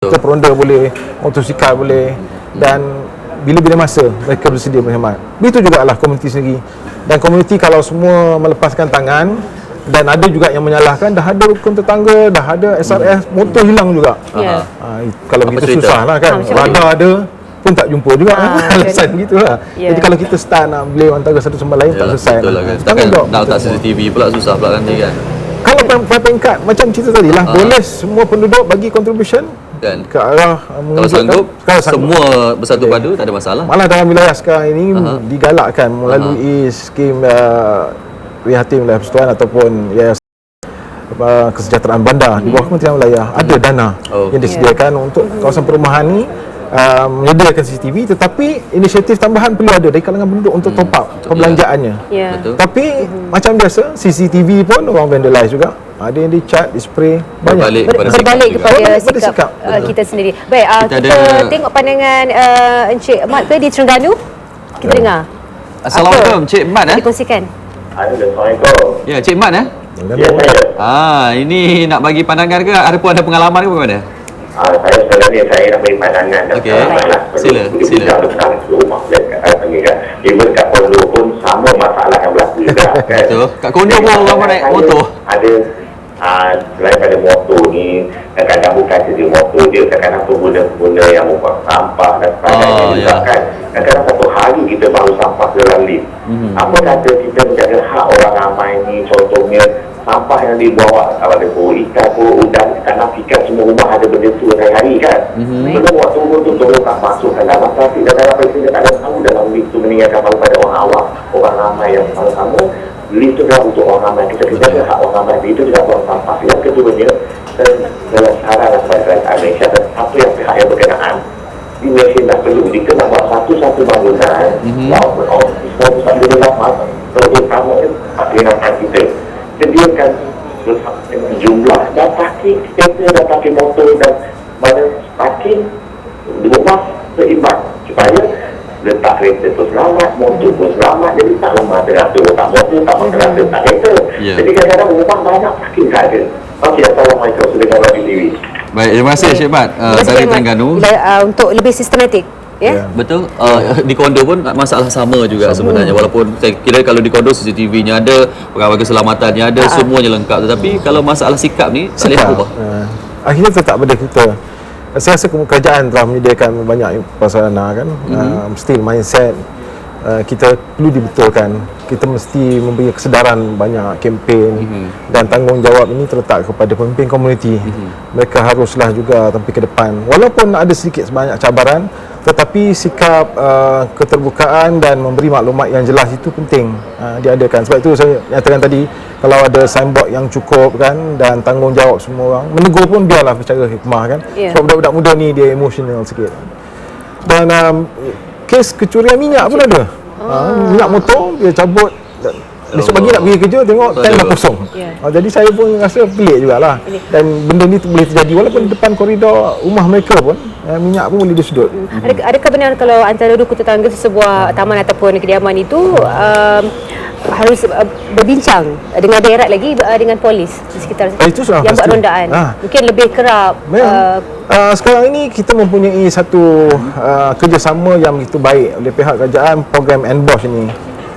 Kita peronda boleh, motosikal boleh dan bila-bila masa mereka bersedia berkhidmat. Begitu juga lah komuniti sendiri. Dan komuniti kalau semua melepaskan tangan dan ada juga yang menyalahkan dah ada rukun tetangga, dah ada SRS, motor hilang juga. Ya. Ha, kalau Apa begitu cerita? susah lah kan. Ha, macam Radar ada pun tak jumpa juga Ah, alasan begitu lah. Ya. Jadi kalau kita start nak beli antara satu sama lain tak Yalah, selesai. betul lah kan. Takkan nak letak. CCTV pula susah pula nanti kan. Kalau pada pada peringkat macam cerita tadi lah, Ah. boleh semua penduduk bagi contribution Kan? ke arah uh, Kalau sanggup, kalau sanggup. semua bersatu Okey. padu tak ada masalah. Malah dalam wilayah sekarang ini Aha. digalakkan melalui skim uh, Prihatin Wilayah Persatuan ataupun Yayasan uh, Kesejahteraan Bandar di bawah Kementerian Wilayah ada dana Oh. yang disediakan untuk kawasan perumahan ni uh, menyediakan CCTV tetapi inisiatif tambahan perlu ada dari kalangan penduduk untuk top up perbelanjaannya. Ya. Betul. Tapi macam biasa CCTV pun orang vandalize juga. Ada yang dicat, dispray banyak. Berbalik Ber- kepada sikap berbalik juga. kepada kepada sikap, sikap. uh, kita sendiri. Baik, uh, Kita kita, ada- tengok pandangan uh, Encik Mat ke di Terengganu. Kita dengar. Assalamualaikum, Apa? Cik Mat eh? Dikongsikan. Assalamualaikum. Ya, Cik Mat eh? Ya, saya. Ah, ini nak bagi pandangan ke ataupun ada pengalaman ke bagaimana? Ah, saya sebenarnya saya nak beri pandangan dan Okey. pengalaman lah. Sila, sila. berbicara tentang rumah dan kat panggil kan. Even kat kondo pun sama masalah yang berlaku juga kan. Betul. Kat kondo pun orang naik saya motor. Ada ah, selain pada motor ni kadang-kadang bukan saja motor dia kadang-kadang pengguna-pengguna yang membuat sampah dan sebagainya Oh, juga ya. kan kadang-kadang satu hari kita baru sampah dalam lift Mhm. apa kata kita menjaga hak orang ramai ni contohnya sampah yang dibawa kalau ada pun ikan pun udang ikan ikan semua rumah ada benda tu hari-hari kan Mhm. belum waktu tunggu tu tolong tak masukkan dalam trafik dan dalam presiden tak ada tahu dalam lift tu meninggalkan pada orang awam orang ramai yang sama-sama lift tu adalah untuk orang ramai kita kita jaga hak orang ramai itu juga buang sampah yang keduanya dalam saran kepada kerajaan Malaysia dan satu yang pihak yang berkenaan di Malaysia dah perlu jika nak buat satu-satu bangunan Mhm. walaupun office semua pusat dia lama terutama penginapan kita sediakan jumlah dan parking kereta dan parking motor dan mana parking di rumah seimbang supaya letak kereta tu selamat, motor pun selamat jadi tak lemah teratur, tak motor, tak teratur, tak kereta Ya. jadi kadang-kadang rumah banyak parking tak ada Okey, Assalamualaikum, sudah Rabi TV Baik, terima kasih Cik Mat uh, Terima kasih, dari. Terengganu. Uh, untuk lebih sistematik. Ya. Ya. Betul. Uh, di kondo pun masalah sama juga sebenarnya. Walaupun saya kira kalau di kondo CCTV-nya ada, pegawai keselamatannya ada, Ah. semuanya lengkap. Tetapi kalau masalah sikap ni tak boleh berubah. Uh, akhirnya tetap pada kita. Saya rasa kerajaan telah menyediakan banyak prasarana kan. Mhm. Uh, mesti mindset uh, kita perlu dibetulkan. Kita mesti memberi kesedaran banyak kempen Mhm. dan tanggungjawab ini terletak kepada pemimpin komuniti. Mhm. Mereka haruslah juga tampil ke depan. Walaupun ada sedikit sebanyak cabaran tetapi sikap uh, keterbukaan dan memberi maklumat yang jelas itu penting uh, diadakan. Sebab itu saya nyatakan tadi kalau ada signboard yang cukup kan dan tanggungjawab semua orang menegur pun biarlah secara hikmah kan. Ya. Sebab budak-budak muda ni dia emosional sikit. Dan um, kes kecurian minyak pun ada. Ah. minyak motor dia cabut Besok pagi nak pergi kerja tengok tank dah kosong. Ya. Ah, jadi saya pun rasa pelik jugalah. Dan benda ni tu boleh terjadi walaupun depan koridor rumah mereka pun eh, minyak pun boleh disudut. Adakah, adakah benar kalau antara dua tetangga sesebuah taman ataupun kediaman itu um, harus uh, berbincang dengan berat lagi uh, dengan polis di sekitar Ah, itu yang buat pasti. rondaan. Ah. Mungkin lebih kerap Memang. Uh, sekarang ini kita mempunyai satu uh, kerjasama yang begitu baik oleh pihak kerajaan program NBOS ini.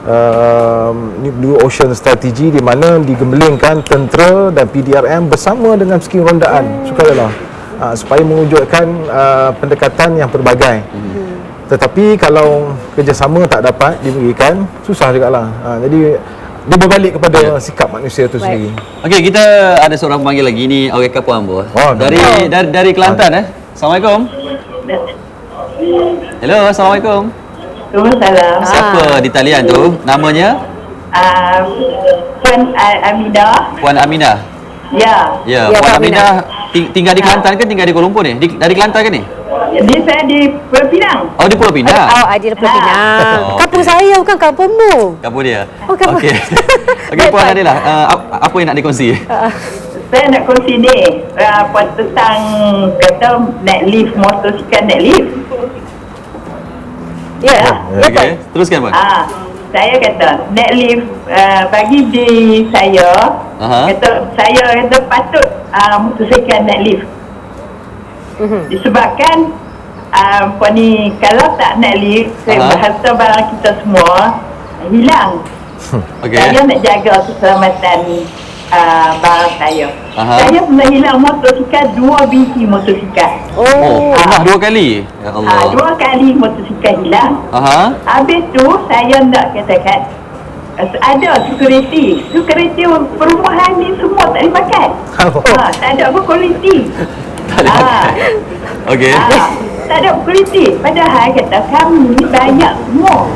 Uh, Blue Ocean Strategy di mana digemblengkan tentera dan PDRM bersama dengan skim rondaan sukarela uh, supaya mewujudkan uh, pendekatan yang pelbagai. Tetapi kalau kerjasama tak dapat diberikan susah jugalah. Uh, jadi dia berbalik kepada sikap manusia itu sendiri. Okey, kita ada seorang panggil lagi ni Aurel Kapuan bu. Oh, dari dari dari Kelantan eh. Assalamualaikum. Hello, Assalamualaikum. Waalaikumsalam. Siapa di talian tu? Namanya Uh, Puan uh, Amida. Puan Aminah. Ya. Ya, Ya, Puan Puan Aminah ting- tinggal di Kelantan ke tinggal di Kuala Lumpur ni? Di, dari Kelantan ke ni? Di saya di Pulau Pinang. Oh, di Pulau Pinang. Oh, Pulau Ah. Pinang. Oh, Kampung saya bukan kampungmu. Kampung dia. Oh, kampung. Okey. Okey, Puan. Adilah, uh, ap- apa yang nak dikongsi? Saya nak kongsi ni uh, Puan tentang kata naik lift motosikal naik lift. Ya, ya Okey, Puan. teruskan Puan. Ah, saya kata naik lift uh, bagi di saya Aha. kata saya kata patut uh, motosikal naik lift. Disebabkan uh, apa ni kalau tak nak lift, Aha. harta barang kita semua hilang. Okey. Saya nak jaga keselamatan uh, barang saya. Aha. Saya pernah hilang motosikal dua biji motosikal. Oh, Oh. pernah dua kali. Ya Ah, Allah. dua kali motosikal hilang. Aha. Habis tu saya nak katakan ada security. Security perumahan ni semua tak boleh pakai. Ha, tak ada apa kualiti. Tak ada. Ah. Okey. Ah, tak ada kualiti. Padahal kata kami bayar semua.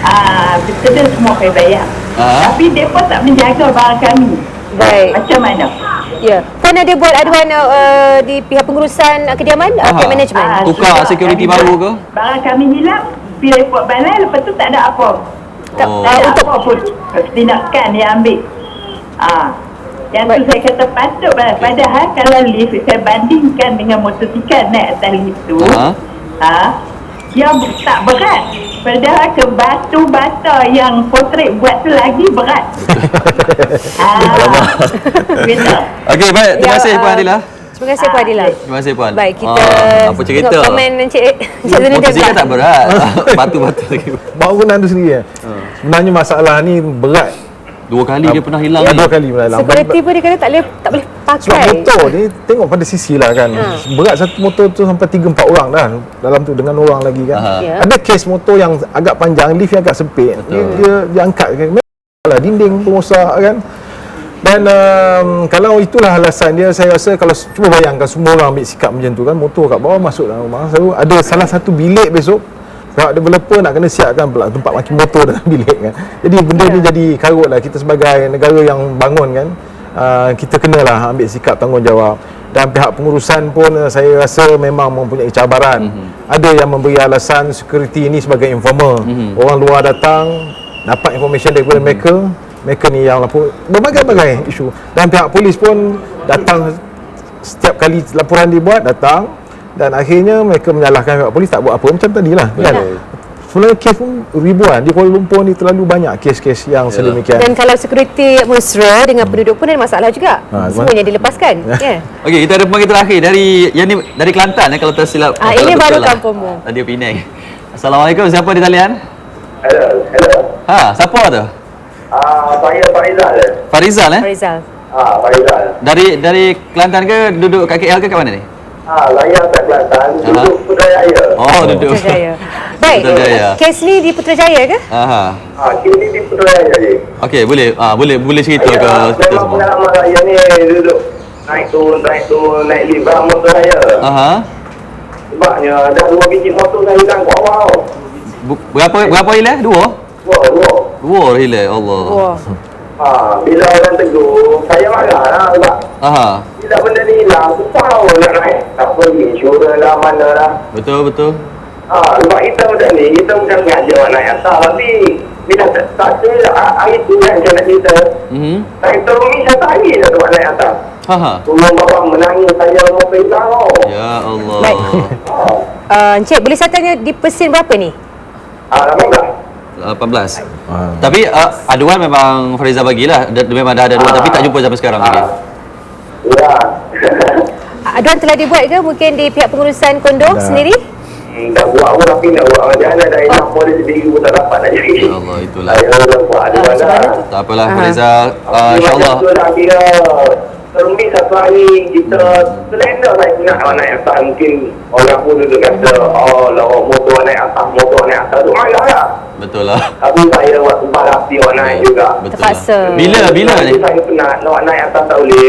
Ah, betul semua kami bayar. Ah. Tapi mereka tak menjaga barang kami. Baik. Macam mana? Ya. Kan ada buat aduan uh, di pihak pengurusan uh, kediaman, uh, Aha. pihak management. Ah, Tukar sebab security kami baru ke? Barang kami hilang, pergi report balai, lepas tu tak ada apa. Tak, Oh. tak ada apa pun. Tindakan dia ambil. Ah. Yang tu Baik. saya kata patut lah. Padahal kalau lift saya bandingkan dengan motosikal naik atas lift tu. Ah, dia tak berat. Padahal ke batu bata yang potret buat tu lagi berat. ah. Betul. Okey, baik. Terima Ya, kasih Puan uh, Adila. Terima kasih Puan Adila. Terima kasih Puan. Baik, kita Ah, apa cerita? tengok komen Encik Encik pula. tak berat. Batu-batu lagi. Bangunan tu sendiri eh. Sebenarnya masalah ni berat. Dua kali dia pernah hilang Ya, ni. dua kali pernah hilang. Security pun dia kata tak boleh tak boleh Sebab pakai. motor ni tengok pada sisi lah kan. Ha. Berat satu motor tu sampai 3-4 orang dah dalam tu dengan orang lagi kan. Aha. Ya. Ada kes motor yang agak panjang, lift yang agak sempit. Dia, dia, dia angkat kan. Memang lah dinding pun rosak kan. Dan um, kalau itulah alasan dia saya rasa kalau cuba bayangkan semua orang ambil sikap macam tu kan motor kat bawah masuk dalam rumah selalu ada salah satu bilik besok kalau ada berlepa nak kena siapkan pula tempat maki motor dalam bilik kan jadi benda ni jadi karut lah kita sebagai negara yang bangun kan uh, kita kenalah ambil sikap tanggungjawab. Dan pihak pengurusan pun uh, saya rasa memang mempunyai cabaran. Mm-hmm. ada yang memberi alasan security ini sebagai informer. Mm-hmm. orang luar datang dapat information daripada mm-hmm. mereka. Mereka ni yang lapor berbagai-bagai isu. Dan pihak polis pun datang setiap kali laporan dibuat datang. Dan akhirnya mereka menyalahkan pihak polis tak buat apa. Macam tadilah. Kan sebenarnya kes pun ribuan di Kuala Lumpur ni terlalu banyak kes-kes yang sedemikian Dan kalau security mesra dengan penduduk pun ada masalah juga. Ha, Semuanya dilepaskan. Ya. Okey, kita ada pemanggil terakhir dari yang ni dari Kelantan eh kalau tersilap. Ah, ini baru lah. kampungmu. Radio Penang. Assalamualaikum, siapa di talian? Hello, hello. Ha, siapa tu? Ah, saya Faizal. Farizal eh? Farizal. Ah, Faizal. Dari dari Kelantan ke duduk kat KL ke kat mana ni? Ah, saya kat Kelantan, duduk Putrajaya. Oh, duduk. Putrajaya. Baik. Putrajaya. Kes ni di Putrajaya ke? Aha. Ah, kini di Putrajaya je. Okey, boleh ah boleh boleh cerita ke cerita memang semua. pengalaman saya ni duduk naik turun, naik turun, naik lift motor saya. Aha. Sebabnya ada dua biji motor saya hilang kat bawah. Bu- Berapa berapa hilang? Dua? Dua, dua. Dua hilang. Allah. Wah. Ha, bila orang tegur, saya marah lah sebab Aha. bila benda ni hilang, susah lah nak naik. Tak pergi insurans lah, mana lah. Betul betul. Ha, sebab kita macam ni, kita bukan sengaja orang naik atas. Tapi bila tak tak ada ha- hari tu kan saya nak cerita. Mhm. Saya turun ni satu hari dah tu naik atas. Haha. Turun bawah menangis saya mau hilang tau. Ya Allah. Baik. Ha, Uh, Encik, boleh saya tanya di Pesin berapa ni? ha, dah tak? 18. Ah. Tapi uh, aduan memang Farizal bagilah. Dia, memang dah ada aduan tapi tak jumpa sampai sekarang lagi. Ya. Aduan telah dibuat ke mungkin di pihak pengurusan kondo Dah. sendiri? Hmm, dah buat pun tapi nak buat macam mana dah hilang polis sendiri pun tak dapat nak jadi. Ya Allah itulah. Saya dah buat ada Ah, mana. sebenarnya Tak apalah Aha. Farizal. Uh, Tapi InsyaAllah. tu lah kira Terumit satu hari kita Selenda saya nak orang naik atas Mungkin orang pun duduk kata Oh lah motor naik atas Motor naik atas tu marah lah Betul lah. Tapi saya waktu balasi orang naik juga Betul Terpaksa. lah. Bila bila ni? Saya penat nak naik atas tak boleh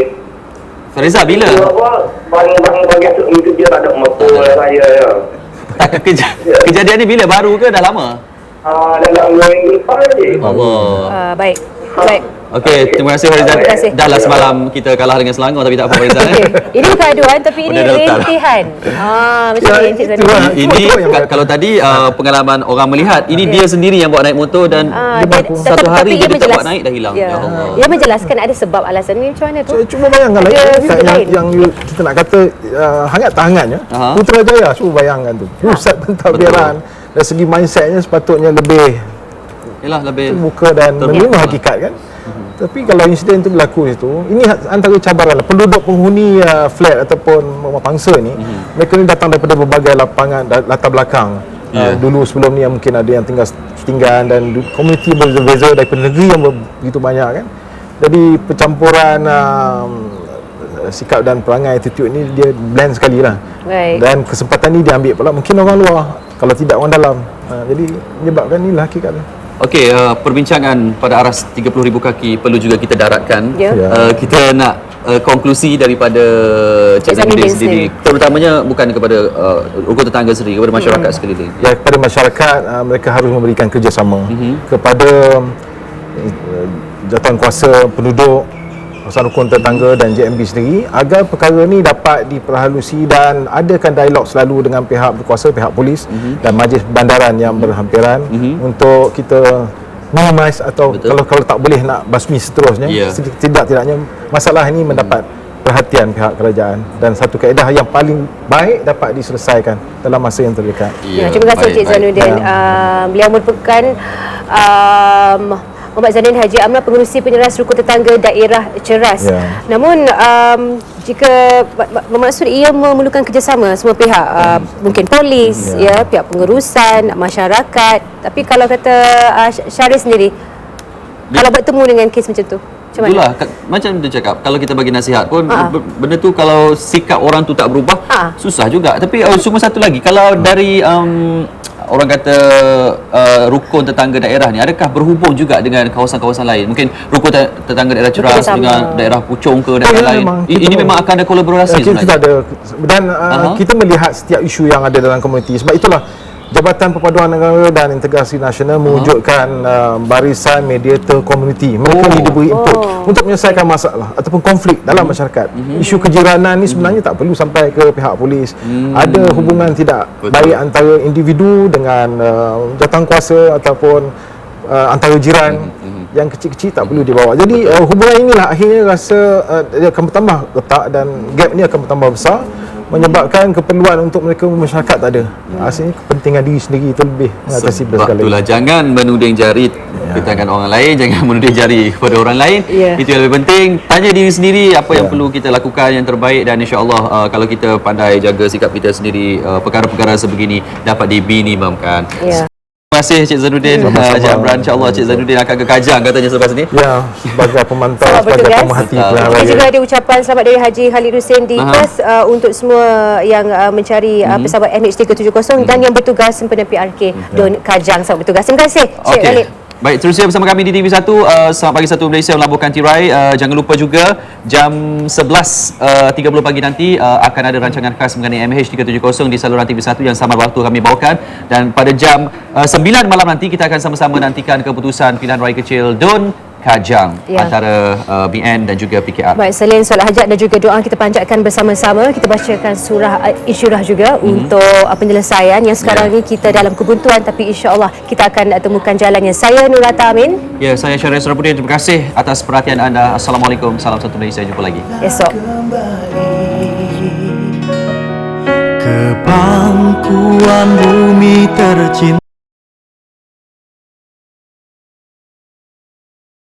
Farizal bila? Dia apa Bang-bang bagi asuk ni kerja tak ada motor saya keja- kejadian ni bila? Baru ke dah lama? Ah, dalam dua minggu lepas je Allah. Uh, baik. Baik. Okey, terima kasih. Terima kasih. Dah lah semalam kita kalah dengan Selangor tapi tak apa Farizal. eh. Okey. Ini bukan aduan tapi ini rintihan. Ah, macam Ya, ni Encik lah. Ini kalau tadi uh, pengalaman orang melihat, ini dia sendiri yang bawa naik motor dan Ah, Dia dia- satu tapi- hari tapi dia tak menjelas- buat naik dah hilang. Ya. Ya Allah. Dia menjelaskan ada sebab alasan ni macam mana tu? Saya cuba bayangkan lah Ada yang, yang, yang you- kita nak kata uh, hangat tak hangatnya Aha. Putrajaya cuba bayangkan tu pusat pentadbiran dari segi mindsetnya sepatutnya lebih Yalah lebih terbuka dan menerima hakikat kan Tapi kalau insiden itu berlaku itu, ini antara cabaran lah. Penduduk penghuni uh, flat ataupun rumah pangsa ni, mm-hmm. mereka ni datang daripada berbagai lapangan, latar belakang. Ya. Uh, dulu sebelum ni mungkin ada yang tinggal setinggan dan komuniti berbeza daripada negeri yang begitu banyak kan. Jadi percampuran um, sikap dan perangai attitude ni dia blend sekali lah. Baik. Dan kesempatan ni dia ambil pula mungkin orang luar kalau tidak orang dalam. Uh, jadi menyebabkan inilah hakikatnya. Okey, uh, perbincangan pada aras 30,000 kaki perlu juga kita daratkan. Ya. Ya. Uh, kita nak uh, konklusi daripada Cik Zainuddin Zainuddin sendiri. Terutamanya bukan kepada uh, rukun tetangga sendiri, kepada masyarakat sekeliling. ya kepada masyarakat uh, mereka harus memberikan kerjasama mm-hmm. kepada uh, jawatan kuasa penduduk kawasan rukun tetangga dan JMB sendiri agar perkara ni dapat diperhalusi dan adakan dialog selalu dengan pihak berkuasa pihak polis mm-hmm. dan majlis bandaran yang berhampiran mm-hmm. untuk kita minimize atau Betul. kalau kalau tak boleh nak basmi seterusnya Ya. tidak-tidaknya masalah ini mendapat perhatian pihak kerajaan dan satu kaedah yang paling baik dapat diselesaikan dalam masa yang terdekat. Ya, terima kasih baik, Cik. Zainuddin. Ya. Uh, beliau merupakan um, Muhammad Zainuddin Haji Amna pengerusi penyeras rukun tetangga daerah Ceras. Ya. Namun um, jika ber- ber- bermaksud ia memerlukan kerjasama semua pihak uh, mungkin polis ya. Ya. pihak pengurusan masyarakat tapi kalau kata uh, Syarif sendiri kalau bertemu dengan kes macam tu macam mana? Itulah macam dia cakap kalau kita bagi nasihat pun Ha. benda tu kalau sikap orang tu tak berubah Ha. susah juga tapi uh, cuma satu lagi kalau dari um, orang kata uh, rukun tetangga daerah ni adakah berhubung juga dengan kawasan-kawasan lain? Mungkin rukun te- tetangga daerah Ceras dengan daerah Puchong ke daerah ya, lain. memang. Kita ini memang- memang akan ada kolaborasi kita, kita sebenarnya? ada. Dan uh, Aha. kita melihat setiap isu yang ada dalam komuniti. Sebab itulah Jabatan Perpaduan Negara dan Integrasi Nasional mewujudkan uh, barisan mediator komuniti. Mereka Oh. diberi input untuk menyelesaikan masalah ataupun konflik dalam masyarakat. Isu kejiranan ni sebenarnya tak perlu sampai ke pihak polis. Ada hubungan tidak Betul. baik antara individu dengan uh, jawatankuasa ataupun uh, antara jiran yang kecil-kecil tak perlu dibawa. Jadi uh, hubungan inilah akhirnya rasa uh, dia akan bertambah letak dan gap ni akan bertambah besar menyebabkan keperluan untuk mereka masyarakat tak ada. Asalnya kepentingan diri sendiri itu lebih mengatasi Sebab segala. itulah jangan menuding jari ke tangan orang lain, jangan menuding jari kepada orang lain. Ya. Itu yang lebih penting. Tanya diri sendiri apa yang perlu kita lakukan yang terbaik dan insya-Allah uh, kalau kita pandai jaga sikap kita sendiri, uh, perkara-perkara sebegini dapat diminimumkan. Ya. Terima kasih Cik Zainuddin. Uh, Sama-sama. Cik Amran insya-Allah Cik Zainuddin akan ke Kajang katanya selepas ni. Ya, sebagai pemantau, sebagai pemerhati Kita juga ada ucapan selamat dari Haji Khalid Hussein di. Perth uh, untuk semua yang uh, mencari uh, Mhm. pesawat MH370 dan yang bertugas sempena PRK Don Kajang. Selamat bertugas. Terima kasih Cik. Khalid. Baik, terusnya bersama kami di TV1 uh, Selamat pagi satu Malaysia melabuhkan tirai. Uh, Jangan lupa juga jam 11.30 uh, pagi nanti uh, akan ada rancangan khas mengenai MH370 di saluran TV1 yang sama waktu kami bawakan. Dan pada jam uh, 9 malam nanti kita akan sama-sama nantikan keputusan pilihan raya kecil Don Kajang Ya. antara uh, BN dan juga PKR. Baik, selain solat hajat dan juga doa kita panjatkan bersama-sama, kita bacakan surah uh, insyurah juga untuk uh, penyelesaian yang sekarang Ya. ni kita dalam kebuntuan tapi insya-Allah kita akan uh, temukan jalannya. Saya Nurata Amin. Ya, saya Syarif Surabuddin. Terima kasih atas perhatian anda. Assalamualaikum. Salam satu Malaysia. Jumpa lagi. Esok. Ke pangkuan bumi tercinta